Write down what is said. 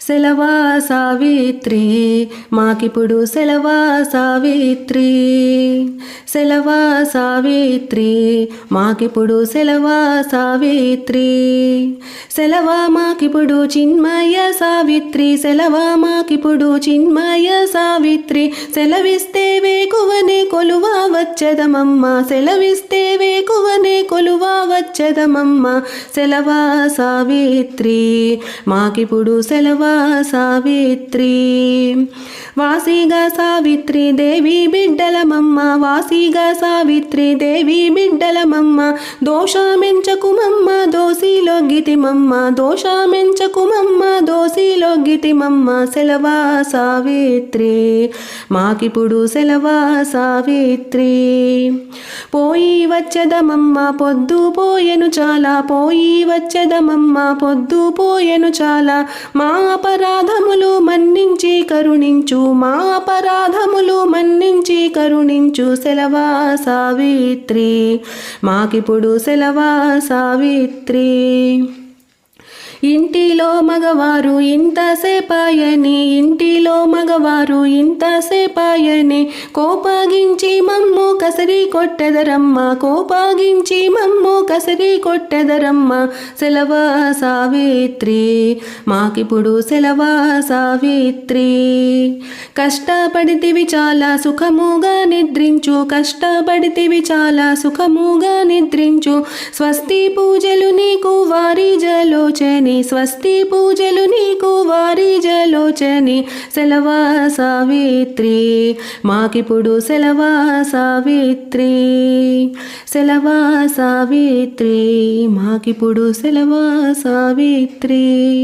సెలవా సావిత్రి మాకిప్పుడు సెలవా సావిత్రి. సెలవా సావిత్రి మాకిప్పుడు సెలవా సావిత్రి. సెలవా మాకిప్పుడు చిన్మయ సావిత్రి. సెలవా మాకిప్పుడు చిన్మయ సావిత్రి. సెలవిస్తే వేకువనే కొలువా వచ్చదమమ్మ. సెలవిస్తే వేకువ వచ్చదమమ్మ. సెలవా సావిత్రి. మాకిప్పుడు సెలవా సావిత్రి. వాసిగా సావిత్రి దేవి బిడ్డలమమ్మ. వాసిగా సావిత్రి దేవి బిడ్డలమమ్మ. దోషామెంచకుమమ్మ దోసిలో గితిమమ్మ. దోషామెంచకుమమ్మ దోసిలో గితిమమ్మ. సెలవా సావిత్రి. మాకిప్పుడు సెలవా సావిత్రి. పోయి వచ్చదమమ్మ. పొద్దు పోయెను చాలా పోయి వచ్చెదమమ్మ పొద్దు పోయెను చాలా. మా అపరాధములు మన్నించి కరుణించు మా అపరాధములు మన్నించి కరుణించు సెలవా సావిత్రి. మాకిప్పుడు సెలవా సావిత్రి. ఇంటిలో మగవారు ఇంతసేపాయని ఇంటిలో మగవారు ఇంతసేపాయని కోపగించి మమ్ము కసరి కొట్టెదరమ్మ కోపగించి మమ్ము కసరి కొట్టెదరమ్మ. సెలవ సావిత్రి మాకిప్పుడు సెలవా సావిత్రి. కష్టపడితివి చాలా సుఖముగా నిద్రించు. కష్టపడితివి చాలా సుఖముగా నిద్రించు. స్వస్తి పూజలు నీకు వారి జలోచని స్వస్తి పూజలు నీకు వారి జలోచని. సెలవా సావిత్రి మాకిప్పుడు సెలవా సావిత్రి. సెలవా సావిత్రి మాకిప్పుడు సెలవా సావిత్రి.